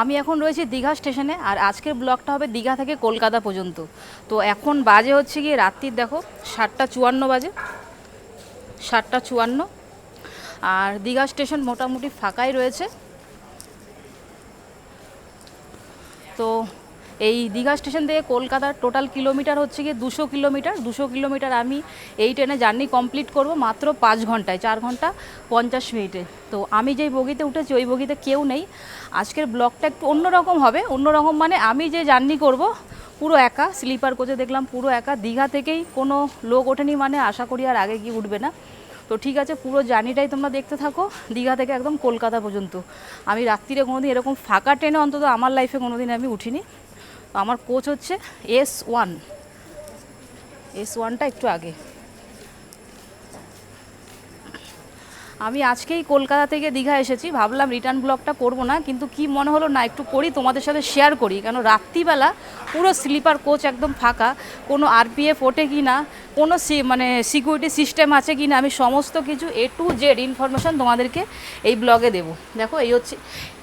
আমি এখন রয়েছি দীঘা স্টেশনে আর আজকের ব্লগটা হবে দীঘা থেকে কলকাতা পর্যন্ত। তো এখন বাজে হচ্ছে গিয়ে রাত্রির, দেখো, সাতটা চুয়ান্ন বাজে। সাতটা চুয়ান্ন। আর দীঘা স্টেশন মোটামুটি ফাঁকাই রয়েছে। তো এই দীঘা স্টেশন থেকে কলকাতার টোটাল কিলোমিটার হচ্ছে গিয়ে দুশো কিলোমিটার দুশো কিলোমিটার আমি এই ট্রেনে জার্নি কমপ্লিট করব মাত্র পাঁচ ঘন্টায়, চার ঘণ্টা পঞ্চাশ মিনিটে। তো আমি যেই বগিতে উঠেছি, ওই বগিতে কেউ নেই। আজকের ব্লগটা একটু অন্যরকম হবে। অন্যরকম মানে আমি যে জার্নি করব, পুরো একা স্লিপার কোচে দেখলাম পুরো একা। দীঘা থেকেই কোনো লোক ওঠেনি মানে আশা করি আর আগে গিয়ে উঠবে না। তো ঠিক আছে, পুরো জার্নিটাই তোমরা দেখতে থাকো দীঘা থেকে একদম কলকাতা পর্যন্ত। আমি রাত্রিরে কোনোদিন এরকম ফাঁকা ট্রেনে অন্তত আমার লাইফে কোনোদিন আমি উঠিনি। তো আমার কোচ হচ্ছে এস ওয়ান এস ওয়ানটা একটু আগে। আমি আজকেই কলকাতা থেকে দীঘা এসেছি, ভাবলাম রিটার্ন ব্লগটা করব না, কিন্তু কি মনে হলো না, একটু করি, তোমাদের সাথে শেয়ার করি, কেন রাত্রিবেলা পুরো স্লিপার কোচ একদম ফাঁকা, কোনো আরপিএফ ওঠে কি না, কোনো মানে সিকিউরিটি সিস্টেম আছে কি না, আমি সমস্ত কিছু এ টু জেড ইনফরমেশান তোমাদেরকে এই ব্লগে দেবো। দেখো, এই হচ্ছে,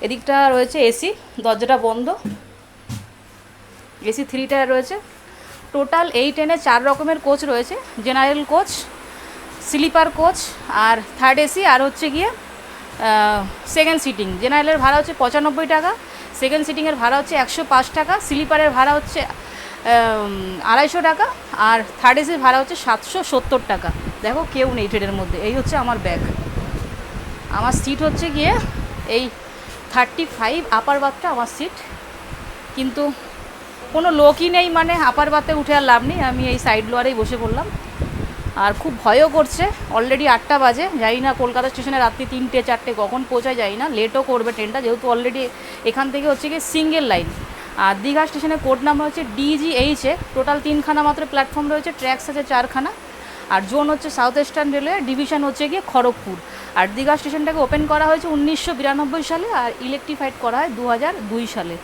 এদিকটা রয়েছে এসি দরজাটা বন্ধ। এসি থ্রি টায়ার রয়েছে। টোটাল এই ট্রেনে চার রকমের কোচ রয়েছে। জেনারেল কোচ স্লিপার কোচ আর থার্ড এসি আর হচ্ছে গিয়ে সেকেন্ড সিটিং জেনারেলের ভাড়া হচ্ছে পঁচানব্বই টাকা সেকেন্ড সিটিংয়ের ভাড়া হচ্ছে একশো পাঁচ টাকা স্লিপারের ভাড়া হচ্ছে আড়াইশো টাকা আর থার্ড এসির ভাড়া হচ্ছে সাতশো সত্তর টাকা। দেখো কেউ নেই ট্রেনের মধ্যে। এই হচ্ছে আমার ব্যাগ আমার সিট হচ্ছে গিয়ে এই থার্টি ফাইভ আপার বাথটা আমার সিট কিন্তু কোনো লোকই নেই মানে আপার বাতে উঠে আর লাভ নেই। আমি এই সাইড লোয়ারেই বসে পড়লাম। আর খুব ভয়ও করছে। অলরেডি আটটা বাজে। যাই না কলকাতা স্টেশনে রাত্রি তিনটে, চারটে কখন পৌঁছায় যাই না। লেটও করবে ট্রেনটা যেহেতু অলরেডি এখান থেকে হচ্ছে গিয়ে সিঙ্গেল লাইন আর দীঘা স্টেশনের কোড নাম্বার হচ্ছে ডিজি ডিজিএইচে টোটাল তিনখানা মাত্র প্ল্যাটফর্ম রয়েছে। ট্র্যাক্স আছে চারখানা। আর জোন হচ্ছে সাউথ ইস্টার্ন রেলওয়ে ডিভিশন হচ্ছে গিয়ে খড়গপুর। আর দীঘা স্টেশনটাকে ওপেন করা হয়েছে উনিশশো বিরানব্বই সালে আর ইলেকট্রিফাইড করা হয় দু হাজার দুই সালে।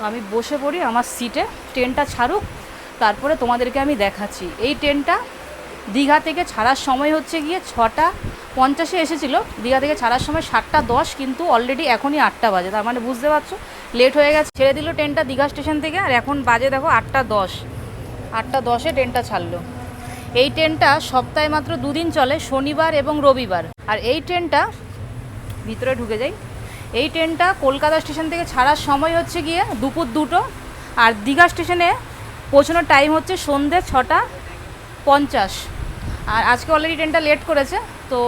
তো আমি বসে পড়ি আমার সিটে, ট্রেনটা ছাড়ুক, তারপরে তোমাদেরকে আমি দেখাচ্ছি। এই ট্রেনটা দীঘা থেকে ছাড়ার সময় হচ্ছে গিয়ে ছটা পঞ্চাশে এসেছিল, দীঘা থেকে ছাড়ার সময় সাতটা দশ, কিন্তু অলরেডি এখনই আটটা বাজে। তার মানে বুঝতে পারছ? লেট হয়ে গেছে, ছেড়ে দিল ট্রেনটা দীঘা স্টেশন থেকে, আর এখন বাজে দেখো আটটা দশ। আটটা দশে ট্রেনটা ছাড়লো। এই ট্রেনটা সপ্তাহে মাত্র দুদিন চলে, শনিবার এবং রবিবার। আর এই ট্রেনটা ভিতরে ঢুকে যাই। এই ট্রেনটা কলকাতা স্টেশন থেকে ছাড়ার সময় হচ্ছে গিয়ে দুপুর দুটো আর দীঘা স্টেশনে পৌঁছানোর টাইম হচ্ছে সন্ধে ছটা পঞ্চাশ। আর আজকে অলরেডি ট্রেনটা লেট করেছে, তো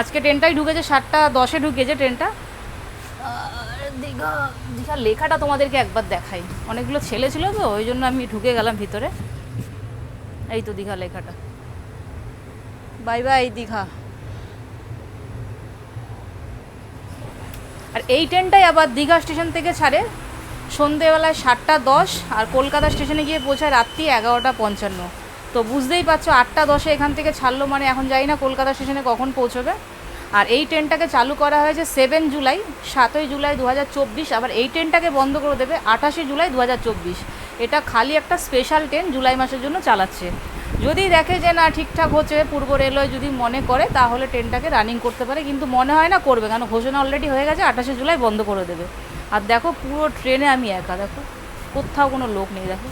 আজকে ট্রেনটাই ঢুকেছে সাতটা দশে ঢুকেছে ট্রেনটা। দীঘা দীঘার লেখাটা তোমাদেরকে একবার দেখাই। অনেকগুলো ছেলে ছিল তো, ওই জন্য আমি ঢুকে গেলাম ভিতরে। এই তো দীঘা লেখাটা। Bye bye Digha. আর এই ট্রেনটাই আবার দীঘা স্টেশন থেকে ছাড়ে। সন্ধেবেলায় সাতটা দশ আর কলকাতা স্টেশনে গিয়ে পৌঁছায় রাত্রি এগারোটা পঞ্চান্ন। তো বুঝতেই পারছ, আটটা দশে এখান থেকে ছাড়লো মানে এখন যাই না কলকাতা স্টেশনে কখন পৌঁছবে। আর এই ট্রেনটাকে চালু করা হয়েছে সেভেন জুলাই, সাতই জুলাই দু হাজার চব্বিশ। আবার এই ট্রেনটাকে বন্ধ করে দেবে আঠাশে জুলাই দু হাজার চব্বিশ। এটা খালি একটা স্পেশাল ট্রেন জুলাই মাসের জন্য চালাচ্ছে। যদি দেখে যে না ঠিকঠাক হচ্ছে পূর্ব রেলওয়ে যদি মনে করে, তাহলে ট্রেনটাকে রানিং করতে পারে। কিন্তু মনে হয় না করবে, কারণ ঘোষণা অলরেডি হয়ে গেছে, আঠাশে জুলাই বন্ধ করে দেবে। আর দেখো, পুরো ট্রেনে আমি একা, দেখো। কোথাও কোনো লোক নেই, দেখো।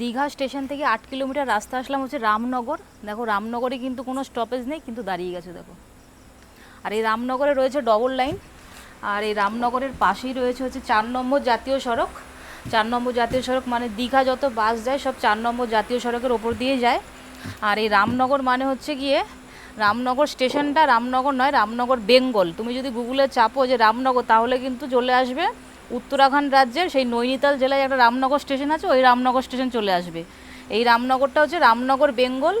দীঘা স্টেশন থেকে আট কিলোমিটার রাস্তা আসলাম হচ্ছে রামনগর। দেখো, রামনগরে কিন্তু কোনো স্টপেজ নেই, কিন্তু দাঁড়িয়ে গেছে, দেখো। আর এই রামনগরে রয়েছে ডবল লাইন আর এই রামনগরের পাশেই রয়েছে হচ্ছে চার নম্বর জাতীয় সড়ক। চার নম্বর জাতীয় সড়ক মানে দীঘা যত বাস যায়, সব চার নম্বর জাতীয় সড়কের ওপর দিয়ে যায়। আর এই রামনগর মানে হচ্ছে গিয়ে রামনগর স্টেশনটা রামনগর নয়, রামনগর বেঙ্গল। তুমি যদি গুগলে চাপো যে রামনগর, তাহলে কিন্তু চলে আসবে উত্তরাখণ্ড রাজ্যের সেই নৈনিতাল জেলায় একটা রামনগর স্টেশন আছে, ওই রামনগর স্টেশন চলে আসবে। এই রামনগরটা হচ্ছে রামনগর বেঙ্গল,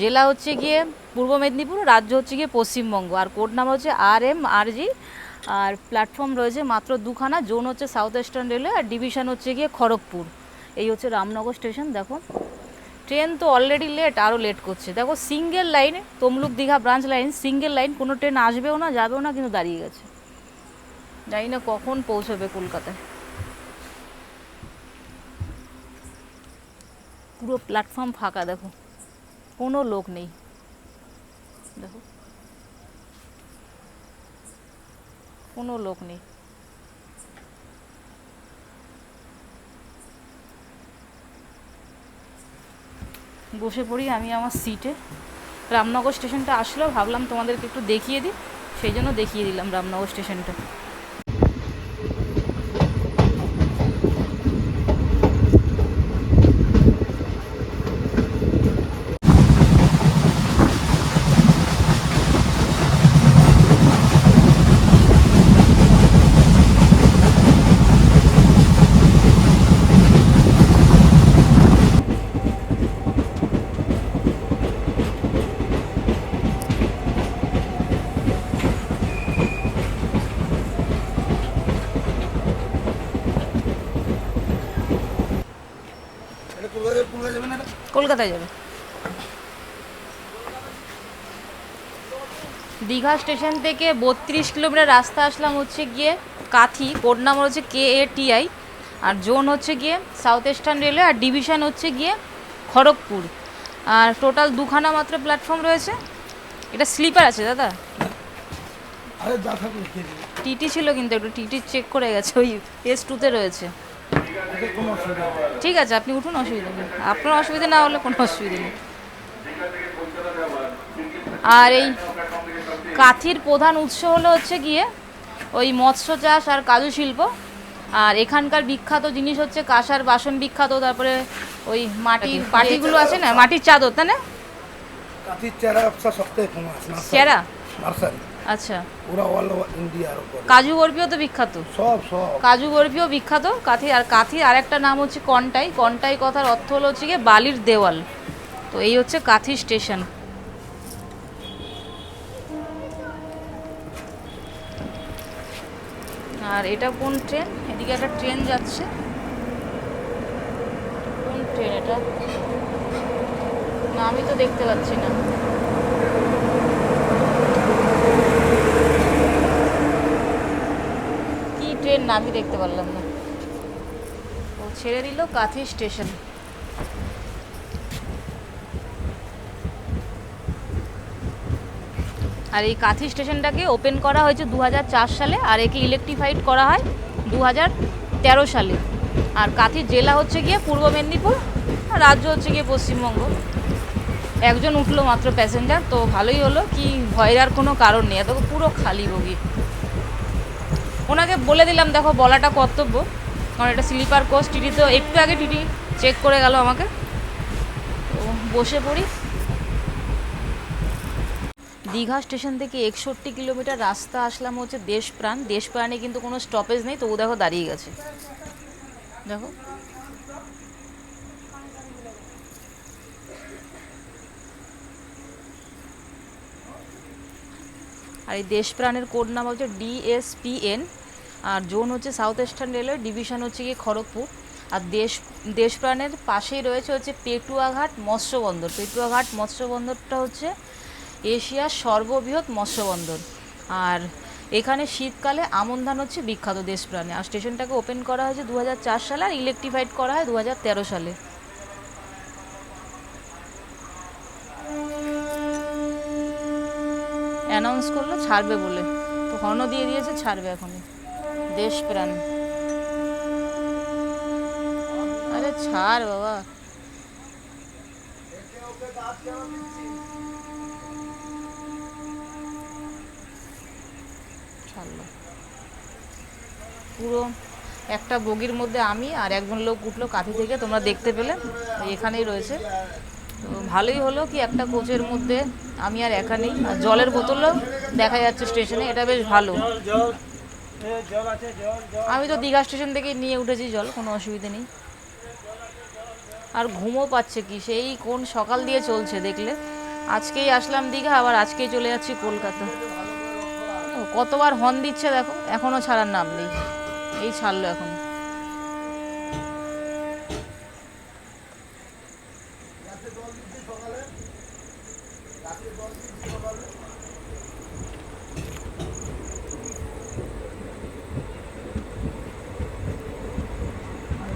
জেলা হচ্ছে গিয়ে পূর্ব মেদিনীপুর, রাজ্য হচ্ছে গিয়ে পশ্চিমবঙ্গ। আর কোড নাম হচ্ছে আর এম আর জি আর প্ল্যাটফর্ম রয়েছে মাত্র দুখানা, জোন হচ্ছে সাউথ ইস্টার্ন রেলওয়ে আর ডিভিশন হচ্ছে গিয়ে খড়গপুর। এই হচ্ছে রামনগর স্টেশন, দেখো। ট্রেন তো অলরেডি লেট আরও লেট করছে। দেখো single line Tamluk Digha branch line single line কোনো ট্রেন আসবেও না, যাবেও না, কিন্তু দাঁড়িয়ে গেছে। জানি না কখন পৌঁছবে কলকাতায়। পুরো প্ল্যাটফর্ম ফাঁকা, দেখো। কোনো লোক নেই। দেখো। কোনো লোক নেই। বসে পড়ি আমি আমার সিটে রামনগর স্টেশনটা আসলো, ভাবলাম তোমাদেরকে একটু দেখিয়ে দিই। সেই জন্য দেখিয়ে দিলাম রামনগর স্টেশনটা এটা কলকাতায় কলকাতায় যাবে। দীঘা স্টেশন থেকে বত্রিশ কিলোমিটার রাস্তা আসলাম হচ্ছে গিয়ে কাথি কোড নাম্বার হচ্ছে কে এ টিআই আর জোন হচ্ছে গিয়ে সাউথ ইস্টার্ন রেলওয়ে আর ডিভিশন হচ্ছে গিয়ে খড়গপুর। আর টোটাল দুখানা মাত্র প্ল্যাটফর্ম রয়েছে। এটা স্লিপার আছে দাদা? টিটি ছিল কিন্তু একটু টিটি চেক করে গেছে ওই এস টুতে রয়েছে এতে কোনো অসুবিধা নেই ঠিক আছে আপনি উঠুন অসুবিধা নেই। আপনার অসুবিধা না হলে কোনো অসুবিধা নেই। আর এই কাথির প্রধান উৎস হলো হচ্ছে গিয়ে ওই মৎস্য চাষ আর কাজু শিল্প। আর এখানকার বিখ্যাত জিনিস হচ্ছে কাঁসার বাসন বিখ্যাত তারপরে ওই মাটির পাটিগুলো আছে না মাটির চাদর তাই না? চেরা আচ্ছা। পুরো অল ইন্ডিয়ার উপরে কাজু বরফিও তো বিখ্যাত। সব সব। কাজু বরফিও বিখ্যাত কাথি আর কাথির আরেকটা নাম হচ্ছে কন্টাই। কন্টাই কথার অর্থ হলো হচ্ছে গিয়ে বালির দেওয়াল। তো এই হচ্ছে কাথি স্টেশন। আর এটা কোন ট্রেন? এদিকে একটা ট্রেন যাচ্ছে। কোন ট্রেন এটা? না আমি তো দেখতে পাচ্ছি না কি ট্রেন না আমি দেখতে পারলাম না। ও ছেড়ে দিল কাথি স্টেশন। আর এই কাথি স্টেশনটাকে ওপেন করা হয়েছে দুহাজার চার সালে, আর একে ইলেকট্রিফাইড করা হয় দু হাজার তেরো সালে। আর কাথি জেলা হচ্ছে গিয়ে পূর্ব মেদিনীপুর, আর রাজ্য হচ্ছে গিয়ে পশ্চিমবঙ্গ। একজন উঠল মাত্র প্যাসেঞ্জার, তো ভালোই হলো, কি ভয়ের আর কোনো কারণ নেই এত পুরো খালি বগি। ওনাকে বলে দিলাম, দেখো বলাটা কর্তব্য, কারণ এটা স্লিপার কোচ, টিটি তো একটু আগে টিটি চেক করে গেল আমাকে। তো বসে পড়ি। দীঘা স্টেশন থেকে একষট্টি কিলোমিটার রাস্তা আসলাম হচ্ছে দেশপ্রাণ। দেশপ্রাণে কিন্তু কোনো স্টপেজ নেই, তবু দেখো দাঁড়িয়ে গেছে। দেখো। আর এই দেশপ্রাণের কোড নাম হচ্ছে ডিএসপিএন আর জোন হচ্ছে সাউথ ইস্টার্ন রেলওয়ে ডিভিশন হচ্ছে গিয়ে খড়গপুর। আর দেশ, দেশপ্রাণের পাশেই রয়েছে হচ্ছে পেটুয়াঘাট মৎস্য বন্দর পেটুয়াঘাট মৎস্য বন্দরটা হচ্ছে এশিয়ার সর্ববৃহৎ মৎস্য বন্দর আর এখানে শীতকালে আমন ধান হচ্ছে বিখ্যাত দেশপ্রাণে। আর স্টেশনটাকে ওপেন করা হয়েছে দু হাজার চার সালে আর ইলেকট্রিফাইড করা হয় দু হাজার তেরো সালে। অ্যানাউন্স করল, ছাড়বে বলে। তো হর্ন দিয়ে দিয়েছে, ছাড়বে এখনই। দেশপ্রাণ আরে ছাড় বাবা। পুরো একটা বগির মধ্যে আমি আর একজন লোক উঠল কাঁথি থেকে, তোমরা দেখতে পেলে এখানেই রয়েছে। তো ভালোই হলো কি একটা কোচের মধ্যে আমি আর একা নেই। আর জলের বোতলও দেখা যাচ্ছে স্টেশনে, এটা বেশ ভালো। আমি তো দীঘা স্টেশন থেকে নিয়ে উঠেছি জল, কোনো অসুবিধে নেই। আর ঘুমও পাচ্ছে কি, সেই কোন সকাল দিয়ে চলছে দেখলে। আজকেই আসলাম দীঘা, আবার আজকেই চলে যাচ্ছি কলকাতা। কতবার হর্ন দিচ্ছে দেখো এখনও ছাড়ার নাম নেই। এই ছাড়লো এখন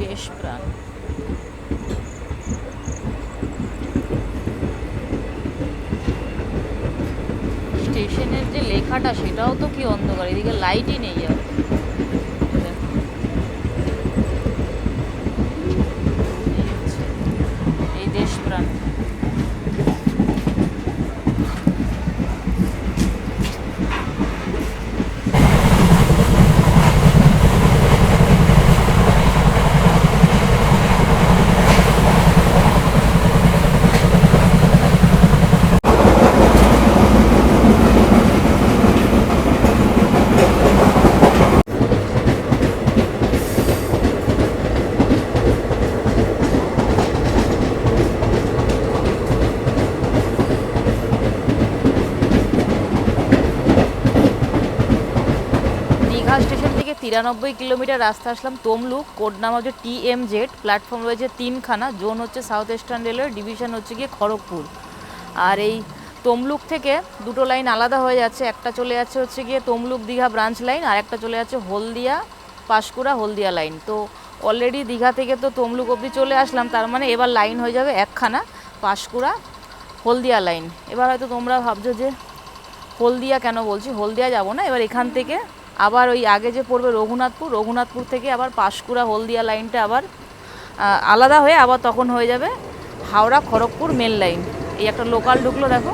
দেশ প্রাণ লেখাটা সেটাও তো কি অন্ধকার এদিকে লাইটই নেই আর। এই দেশ এই দেশপ্রাণ দীঘা স্টেশন থেকে তিরানব্বই কিলোমিটার রাস্তা আসলাম তমলুক, কোড নাম হচ্ছে টি এম জেড প্ল্যাটফর্ম রয়েছে তিনখানা, জোন হচ্ছে সাউথ ইস্টার্ন রেলওয়ে, ডিভিশন হচ্ছে গিয়ে খড়গপুর। আর এই তমলুক থেকে দুটো লাইন আলাদা হয়ে যাচ্ছে, একটা চলে যাচ্ছে হচ্ছে গিয়ে তমলুক দীঘা ব্রাঞ্চ লাইন, আর একটা চলে যাচ্ছে হলদিয়া পাঁশকুড়া হলদিয়া লাইন। তো অলরেডি দীঘা থেকে তো তমলুক অবধি চলে আসলাম, তার মানে এবার লাইন হয়ে যাবে একখানা পাঁশকুড়া হলদিয়া লাইন। এবার হয়তো তোমরা ভাবছ যে হলদিয়া কেন বলছি? হলদিয়া যাব না, এবার এখান থেকে আবার ওই আগে যে পড়বে রঘুনাথপুর রঘুনাথপুর থেকে আবার পাঁশকুড়া হলদিয়া লাইনটা আবার আলাদা হয়ে আবার তখন হয়ে যাবে হাওড়া খড়গপুর মেল লাইন এই একটা লোকাল ঢুকলো দেখো।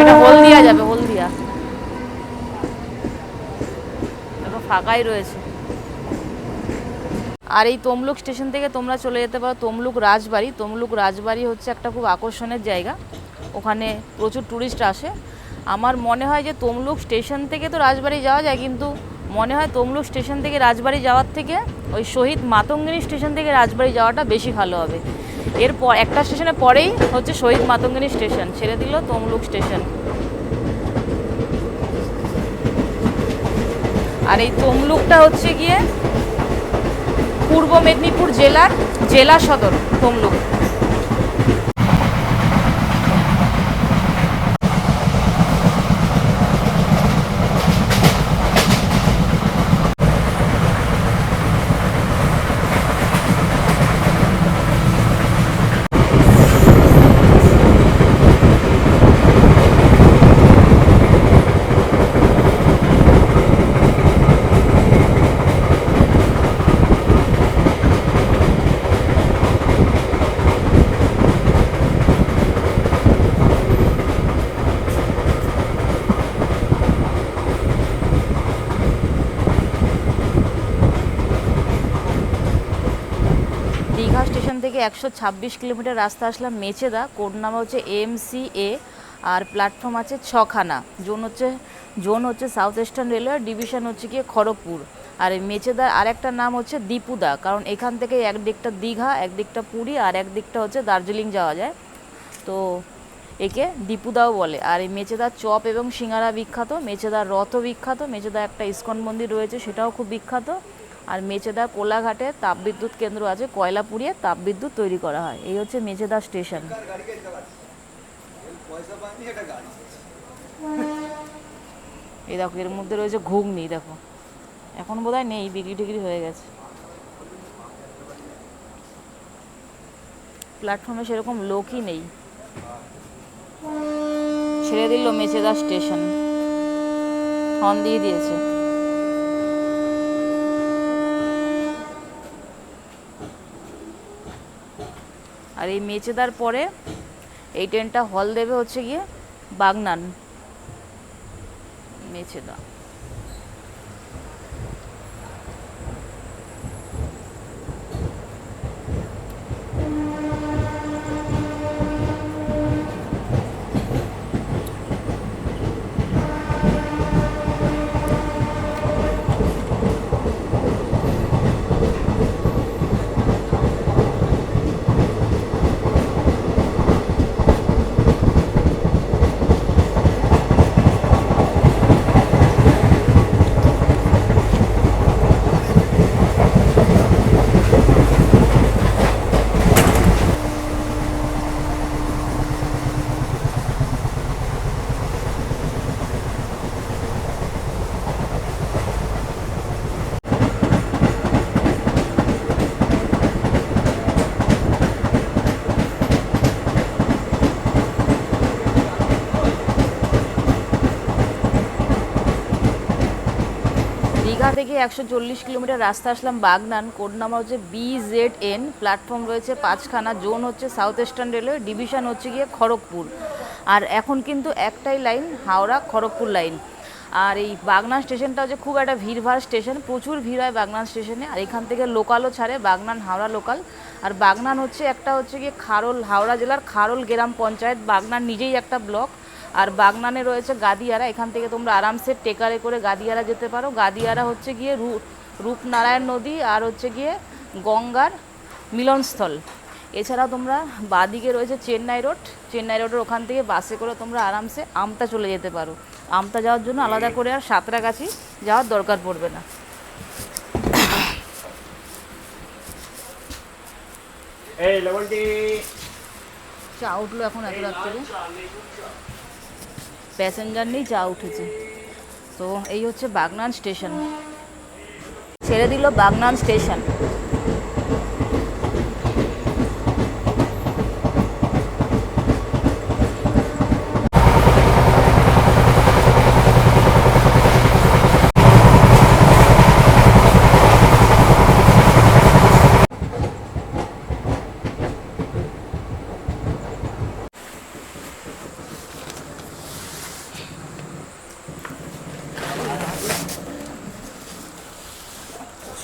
এটা হলদিয়া যাবে, হলদিয়া। দেখো ফাঁকাই রয়েছে। আর এই তমলুক স্টেশন থেকে তোমরা চলে যেতে পারো তমলুক রাজবাড়ি। তমলুক রাজবাড়ি হচ্ছে একটা খুব আকর্ষণের জায়গা। ওখানে প্রচুর ট্যুরিস্ট আসে। আমার মনে হয় যে তমলুক স্টেশন থেকে তো রাজবাড়ি যাওয়া যায়, কিন্তু মনে হয় তমলুক স্টেশন থেকে রাজবাড়ি যাওয়ার থেকে ওই শহীদ মাতঙ্গিনী স্টেশন থেকে রাজবাড়ি যাওয়াটা বেশি ভালো হবে। এরপর একটা স্টেশনের পরেই হচ্ছে শহীদ মাতঙ্গিনী স্টেশন, ছেড়ে দিল তমলুক স্টেশন। আর এই তমলুকটা হচ্ছে গিয়ে পূর্ব মেদিনীপুর জেলার জেলা সদর তমলুক দীঘা স্টেশন থেকে একশো ছাব্বিশ কিলোমিটার রাস্তা আসলাম মেচেদা। কোড নাম হচ্ছে এমসি এ আর প্ল্যাটফর্ম আছে ছখানা। জোন হচ্ছে জোন হচ্ছে সাউথ ইস্টার্ন রেলওয়ে ডিভিশন হচ্ছে গিয়ে খড়গপুর। আর এই মেচেদার আরেকটা নাম হচ্ছে দীপুদা, কারণ এখান থেকে একদিকটা দীঘা একদিকটা পুরী আর একদিকটা হচ্ছে দার্জিলিং যাওয়া যায়। তো একে দীপুদাও বলে। আর এই মেচেদার চপ এবং সিঙ্গারা বিখ্যাত, মেচেদার রথও বিখ্যাত মেচেদা একটা ইস্কন মন্দির রয়েছে সেটাও খুব বিখ্যাত। আর মেচেদা কোলাঘাটে তাপবিদ্যুৎ কেন্দ্র আছে কয়লা পুড়িয়ে তাপবিদ্যুৎ তৈরি করা হয়। এই হচ্ছে মেচেদা স্টেশন। এই দেখো, এর মধ্যে রয়েছে ঘুগনি, দেখো। এখন বোধহয় নেই, বিক্রি টিক্রি হয়ে গেছে। প্ল্যাটফর্মে সেরকম লোকই নেই। ছেড়ে দিল মেচেদা স্টেশন। হর্ন দিয়ে দিয়েছে। আর এই মেচেদার পরে এই ট্রেনটা হল দেবে হচ্ছে গিয়ে বাগনান মেচেদা। থেকে একশো চল্লিশ কিলোমিটার রাস্তা আসলাম বাগনান। কোড নাম্বার হচ্ছে বি জেড এন প্ল্যাটফর্ম রয়েছে পাঁচখানা। জোন হচ্ছে সাউথ ইস্টার্ন রেলওয়ে ডিভিশন হচ্ছে গিয়ে খড়গপুর। আর এখন কিন্তু একটাই লাইন, হাওড়া খড়গপুর লাইন। আর এই বাগনান স্টেশনটা হচ্ছে খুব একটা ভিড়ভাড় স্টেশন। প্রচুর ভিড় হয় বাগনান স্টেশনে। আর এখান থেকে লোকালও ছাড়ে, বাগনান, হাওড়া লোকাল। আর বাগনান হচ্ছে একটা হচ্ছে গিয়ে খারল, হাওড়া জেলার খারল গ্রাম পঞ্চায়েত। বাগনান নিজেই একটা ব্লক। আর বাগনানে রয়েছে গাদিয়ারা। এখান থেকে তোমরা আরামসে টেকারে করে গাদিয়ারা যেতে পারো। গাদিয়ারা হচ্ছে গিয়ে রূ- রূপনারায়ণ নদী আর হচ্ছে গিয়ে গঙ্গার মিলনস্থল। এছাড়াও তোমরা বাদিকে রয়েছে চেন্নাই রোড। চেন্নাই রোডের ওখান থেকে বাসে করে তোমরা আরামসে আমতা চলে যেতে পারো। আমতা যাওয়ার জন্য আলাদা করে আর সাঁতরাগাছি যাওয়ার দরকার পড়বে না। চা উঠল এখন এত রাত থেকে প্যাসেঞ্জার নেই যা উঠেছে। তো এই হচ্ছে বাগনান স্টেশন। ছেড়ে দিল বাগনান স্টেশন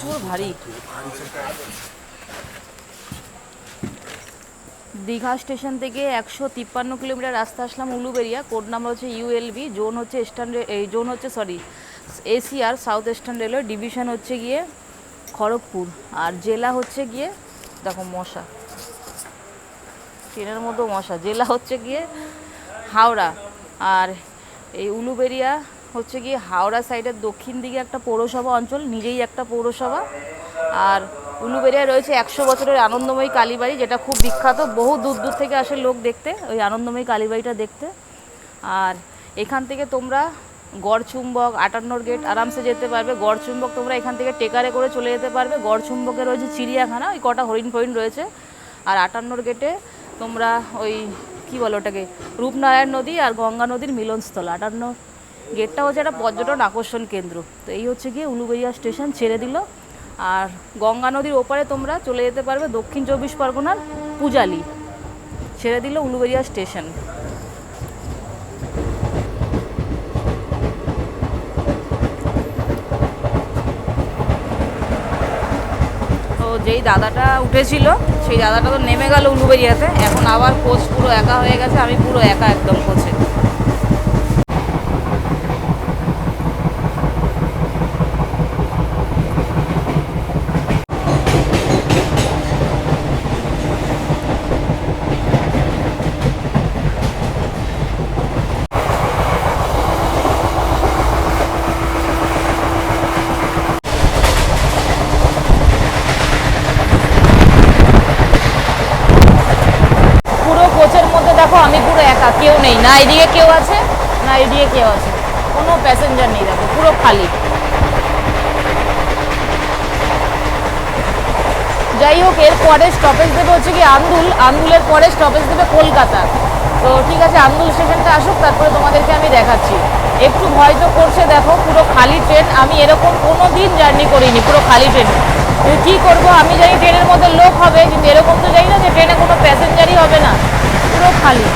প্রচুর ভারী দীঘা স্টেশন থেকে একশো তিপ্পান্ন কিলোমিটার রাস্তা আসলাম উলুবেরিয়া। কোড নাম্বার হচ্ছে ইউএলবি জোন হচ্ছে ইস্টার্ন এই জোন হচ্ছে sorry ACR South Eastern Railway division হচ্ছে গিয়ে খড়গপুর। আর জেলা হচ্ছে গিয়ে, দেখো মশা। ট্রেনের মতো মশা। জেলা হচ্ছে গিয়ে হাওড়া। আর এই উলুবেরিয়া হচ্ছে গিয়ে হাওড়া সাইডের দক্ষিণ দিকে একটা পৌরসভা অঞ্চল, নিজেই একটা পৌরসভা। আর উলুবেরিয়ায় রয়েছে একশো বছরের আনন্দময়ী কালীবাড়ি, যেটা খুব বিখ্যাত। বহু দূর দূর থেকে আসে লোক দেখতে, ওই আনন্দময়ী কালীবাড়িটা দেখতে। আর এখান থেকে তোমরা গড়চুম্বক আটান্নর গেট আরামসে যেতে পারবে। গড়চুম্বক তোমরা এখান থেকে টেকারে করে চলে যেতে পারবে। গড়চুম্বকে রয়েছে চিড়িয়াখানা, ওই কটা হরিণ ফরিণ রয়েছে। আর আটান্নর গেটে তোমরা ওই, কি বলো ওটাকে, রূপনারায়ণ নদী আর গঙ্গা নদীর মিলনস্থল। আটান্ন গেটটা হচ্ছে একটা পর্যটন আকর্ষণ কেন্দ্র। তো এই হচ্ছে গিয়ে উলুবেরিয়া স্টেশন, ছেড়ে দিল। আর গঙ্গা নদীর ওপারে তোমরা চলে যেতে পারবে দক্ষিণ চব্বিশ পরগনার পূজালি। ছেড়ে দিল উলুবেরিয়া স্টেশন। তো যেই দাদাটা উঠেছিল, সেই দাদাটা তো নেমে গেল উলুবেরিয়াতে। এখন আবার কোচ পুরো একা হয়ে গেছে, আমি পুরো একা একদম কোচে পুরো কোচের মধ্যে দেখো আমি পুরো একা কেউ নেই না এদিকে কেউ আছে না এদিকে কেউ আছে কোনো প্যাসেঞ্জার নেই দেখো পুরো খালি। যাই হোক, এর পরে স্টপেজ দেবে হচ্ছে কি আন্দুল, আন্দুলের পরে স্টপেজ দেবে কলকাতা। তো ঠিক আছে, আন্দুল স্টেশনটা আসুক, তারপরে তোমাদেরকে আমি দেখাচ্ছি। একটু ভয় তো করছে, দেখো, পুরো খালি ট্রেন আমি এরকম কোনো দিন জার্নি করিনি, পুরো খালি ট্রেন কী করব, আমি জানি ট্রেনের মধ্যে লোক হবে, কিন্তু এরকম তো জানি না যে ট্রেনে কোনো প্যাসেঞ্জারই হবে না। পুরো খালি।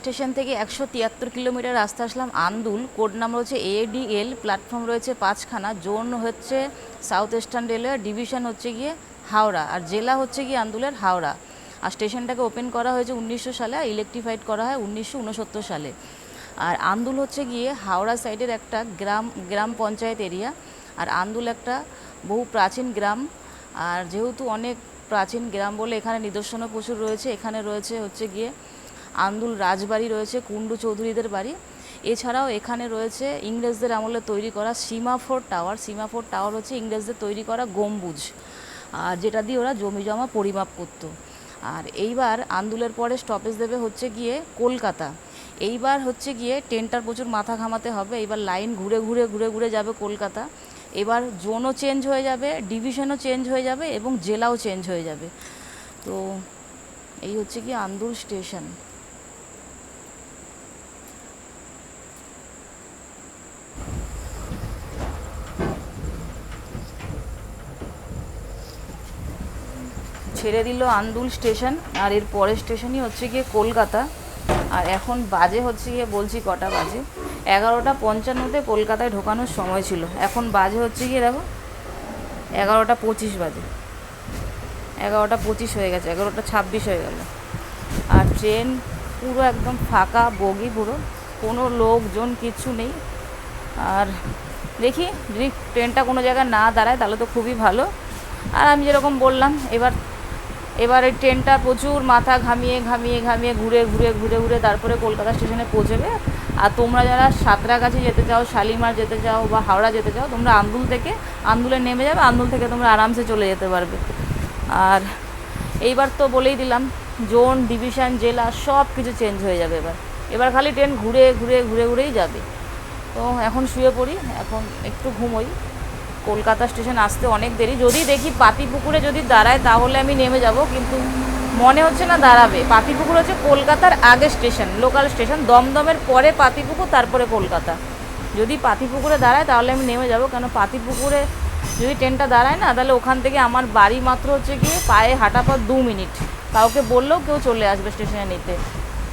স্টেশন থেকে একশো তিয়াত্তর কিলোমিটার রাস্তা আসলাম আন্দুল। কোড নাম রয়েছে এডিএল প্ল্যাটফর্ম রয়েছে পাঁচখানা। জোন হচ্ছে সাউথ ইস্টার্ন রেলওয়ে ডিভিশন হচ্ছে গিয়ে হাওড়া আর জেলা হচ্ছে গিয়ে আন্দুলের হাওড়া। আর স্টেশনটাকে ওপেন করা হয়েছে উনিশশো সালে আর ইলেকট্রিফাইড করা হয় উনিশশো উনসত্তর সালে। আর আন্দুল হচ্ছে গিয়ে হাওড়া সাইডের একটা গ্রাম গ্রাম পঞ্চায়েত এরিয়া। আর আন্দুল একটা বহু প্রাচীন গ্রাম। আর যেহেতু অনেক প্রাচীন গ্রাম বলে এখানে নিদর্শনও প্রচুর রয়েছে, এখানে রয়েছে হচ্ছে গিয়ে আন্দুল রাজবাড়ি রয়েছে, কুণ্ডু চৌধুরীদের বাড়ি। এছাড়াও এখানে রয়েছে ইংরেজদের আমলে তৈরি করা সীমাফোর টাওয়ার। সীমাফোর টাওয়ার হচ্ছে ইংরেজদের তৈরি করা গম্বুজ আর যেটা দিয়ে ওরা জমি জমা পরিমাপ করতো। আর এইবার আন্দুলের পরে স্টপেজ দেবে হচ্ছে গিয়ে কলকাতা। এইবার হচ্ছে গিয়ে ট্রেনটার প্রচুর মাথা ঘামাতে হবে। এইবার লাইন ঘুরে ঘুরে ঘুরে ঘুরে যাবে কলকাতা। এবার জোনও চেঞ্জ হয়ে যাবে, ডিভিশনও চেঞ্জ হয়ে যাবে এবং জেলাও চেঞ্জ হয়ে যাবে। তো এই হচ্ছে কি আন্দুল স্টেশন ছেড়ে দিল আন্দুল স্টেশন, আর এর পরের স্টেশনই হচ্ছে গিয়ে কলকাতা। আর এখন বাজে হচ্ছে গিয়ে বলছি কটা বাজে? এগারোটা পঞ্চান্নতে কলকাতায় ঢোকানোর সময় ছিল। এখন বাজে হচ্ছে গিয়ে দেখো, এগারোটা পঁচিশ বাজে। এগারোটা পঁচিশ হয়ে গেছে, এগারোটা ছাব্বিশ হয়ে গেল। আর ট্রেন পুরো একদম ফাঁকা, বগি পুরো। কোনো লোকজন কিচ্ছু নেই। আর দেখি যদি ট্রেনটা কোনো জায়গায় না দাঁড়ায়, তাহলে তো খুবই ভালো। আর আমি যেরকম বললাম, এবার এবার ট্রেনটা প্রচুর মাথা ঘামিয়ে ঘামিয়ে ঘামিয়ে ঘুরে ঘুরে ঘুরে ঘুরে তারপরে কলকাতা স্টেশনে পৌঁছবে। আর তোমরা যারা সাঁতরাগাছি যেতে চাও, শালিমার যেতে চাও বা হাওড়া যেতে চাও, তোমরা আন্দুল থেকে, আন্দুলে নেমে যাবে, আন্দুল থেকে তোমরা আরামসে চলে যেতে পারবে। আর এইবার তো বলেই দিলাম, জোন, ডিভিশন, জেলা সব কিছু চেঞ্জ হয়ে যাবে এবার। এবার খালি ট্রেন ঘুরে ঘুরে ঘুরে ঘুরেই যাবে। তো এখন শুয়ে পড়ি, এখন একটু ঘুমোই। কলকাতা স্টেশন আসতে অনেক দেরি। যদি দেখি পাতিপুকুরে যদি দাঁড়ায়, তাহলে আমি নেমে যাব, কিন্তু মনে হচ্ছে না দাঁড়াবে। পাতিপুকুর হচ্ছে কলকাতার আগে স্টেশন, লোকাল স্টেশন। দমদমের পরে পাতিপুকুর তারপরে কলকাতা। যদি পাতিপুকুরে দাঁড়ায়, তাহলে আমি নেমে যাব। কেন পাতিপুকুরে যদি ট্রেনটা দাঁড়ায় না, তাহলে ওখান থেকে আমার বাড়ি মাত্র হচ্ছে গিয়ে পায়ে হাঁটা পর দু মিনিট। কাউকে বললেও কেউ চলে আসবে স্টেশনে নিতে।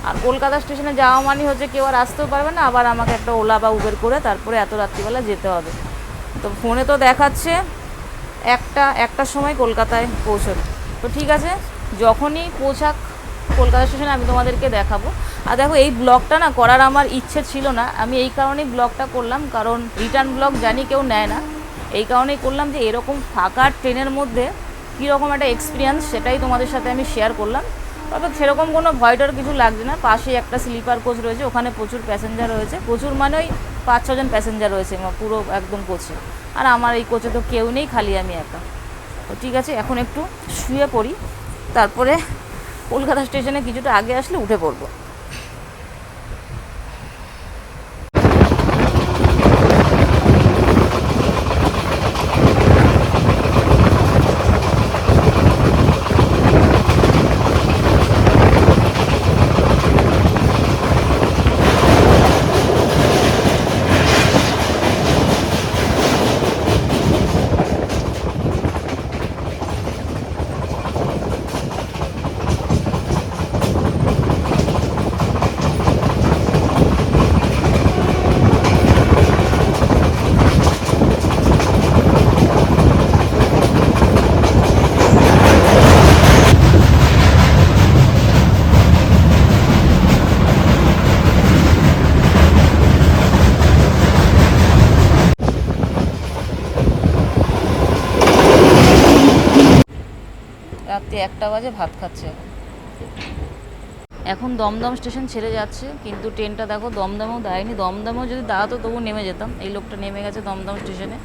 আর কলকাতা স্টেশনে যাওয়া মানে হচ্ছে কেউ আর আসতেও পারবে না, আবার আমাকে একটা ওলা বা উবের করে তারপরে এত রাত্রিবেলা যেতে হবে। তো ফোনে তো দেখাচ্ছে একটা একটার সময় কলকাতায় পৌঁছবে। তো ঠিক আছে, যখনই পৌঁছাক কলকাতা স্টেশনে আমি তোমাদেরকে দেখাবো। আর দেখো, এই ব্লগটা না করার আমার ইচ্ছে ছিল না। আমি এই কারণেই ব্লগটা করলাম, কারণ রিটার্ন ব্লগ জানি কেউ নেয় না। এই কারণেই করলাম যে এরকম ফাঁকা ট্রেনের মধ্যে কীরকম একটা এক্সপিরিয়েন্স সেটাই তোমাদের সাথে আমি শেয়ার করলাম। তবে সেরকম কোনো ভয়টার কিছু লাগছে না। পাশেই একটা স্লিপার কোচ রয়েছে, ওখানে প্রচুর প্যাসেঞ্জার রয়েছে। প্রচুর মানে ওই পাঁচ ছজন প্যাসেঞ্জার রয়েছে পুরো একদম কোচে। আর আমার এই কোচে তো কেউ নেই, খালি আমি একা। তো ঠিক আছে, এখন একটু শুয়ে পড়ি, তারপরে কলকাতা স্টেশনে কিছুটা আগে আসলে উঠে পড়ব রাত্রি একটা বাজে ভাত খাচ্ছে। এখন দমদম স্টেশন ছেড়ে যাচ্ছে, কিন্তু ট্রেনটা দেখো দমদমেও দাঁড়ায়নি দমদমেও যদি দাঁড়াতো তবু নেমে যেতাম। এই লোকটা নেমে গেছে দমদম স্টেশনে।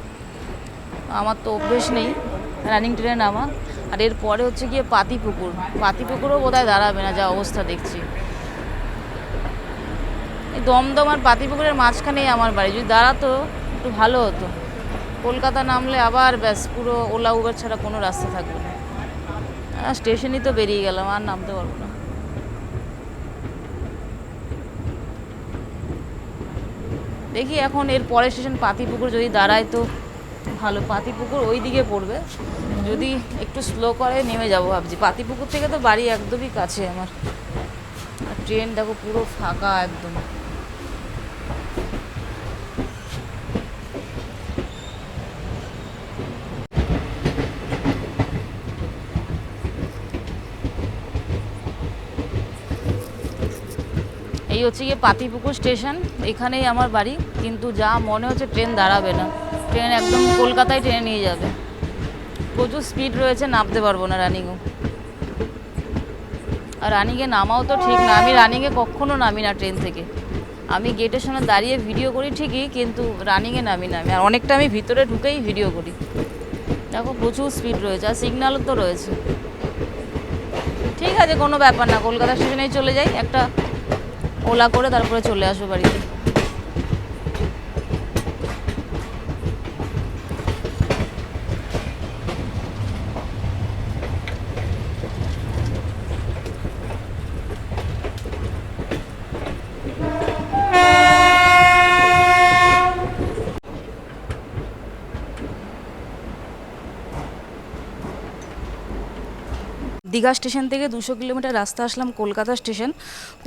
আমার তো অভ্যেস নেই, রানিং ট্রেনে নামা। আর এরপরে হচ্ছে গিয়ে পাতিপুকুর। পাতিপুকুরও বোধহয় দাঁড়াবে না, যা অবস্থা দেখছি। এই দমদম আর পাতিপুকুরের মাঝখানেই আমার বাড়ি। যদি দাঁড়াতো, একটু ভালো হতো। কলকাতা নামলে আবার ব্যাস, পুরো ওলা উবের ছাড়া কোনো রাস্তা থাকবে না। স্টেশনই তো বেরিয়ে গেলাম, আর নামতে পারব না। দেখি এখন এর পরের স্টেশন পাতিপুকুর যদি দাঁড়ায় তো ভালো, পাতিপুকুর ওই দিকে পড়বে। যদি একটু স্লো করে নেমে যাব ভাবছি। পাতিপুকুর থেকে তো বাড়ি একদমই কাছে আমার। আর ট্রেন দেখো পুরো ফাঁকা একদম। এই হচ্ছে গিয়ে পাতিপুকুর স্টেশন, এখানেই আমার বাড়ি, কিন্তু যা মনে হচ্ছে ট্রেন দাঁড়াবে না। ট্রেন একদম কলকাতায় ট্রেনে নিয়ে যাবে। প্রচুর স্পিড রয়েছে, নামতে পারব না রানিংও আর রানিংয়ে নামাও তো ঠিক না, আমি রানিংয়ে কখনো নামি না ট্রেন থেকে। আমি গেটের সামনে দাঁড়িয়ে ভিডিও করি ঠিকই, কিন্তু রানিংয়ে নামি না আমি। আর অনেকটা আমি ভিতরে ঢুকেই ভিডিও করি। দেখো প্রচুর স্পিড রয়েছে, আর সিগন্যালও তো রয়েছে। ঠিক আছে, কোনো ব্যাপার না, কলকাতা স্টেশনেই চলে যাই। একটা ওলা করে তারপরে চলে আসব বাড়িতে। দীঘা স্টেশন থেকে দুশো কিলোমিটার রাস্তা আসলাম কলকাতা স্টেশন।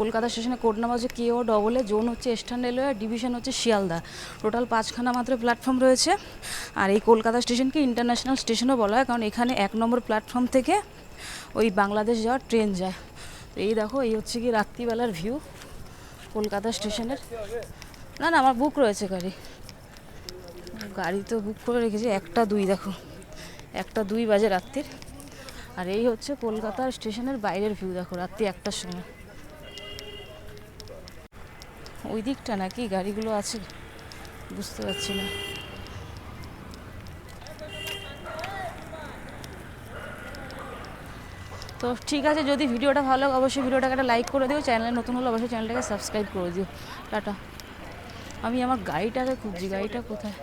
কলকাতা স্টেশনে কোড নাম হচ্ছে কে ও ডবলে জোন হচ্ছে ইস্টার্ন রেলওয়ে আর ডিভিশন হচ্ছে শিয়ালদা টোটাল পাঁচখানা মাত্র প্ল্যাটফর্ম রয়েছে। আর এই কলকাতা স্টেশনকে ইন্টারন্যাশনাল স্টেশনও বলা হয়, কারণ এখানে এক নম্বর প্ল্যাটফর্ম থেকে ওই বাংলাদেশ যাওয়ার ট্রেন যায়। তো এই দেখো, এই হচ্ছে কি রাত্রিবেলার ভিউ কলকাতা স্টেশনের। না না, আমার বুক রয়েছে গাড়ি। গাড়ি তো বুক করে রেখেছি, একটা দুই দেখো। একটা দুই বাজে রাত্রির। আর এই হচ্ছে কলকাতার স্টেশনের বাইরের ভিউ দেখো রাত্রি একটার সময়। ওই দিকটা নাকি গাড়িগুলো আছে? বুঝতে পারছি না। তো ঠিক আছে, যদি ভিডিওটা ভালো লাগে, অবশ্যই ভিডিওটাকে একটা লাইক করে দিও। চ্যানেলে নতুন হলে অবশ্যই চ্যানেলটাকে সাবস্ক্রাইব করে দিও। টাটা। আমি আমার গাড়িটাকে খুঁজছি, গাড়িটা কোথায়?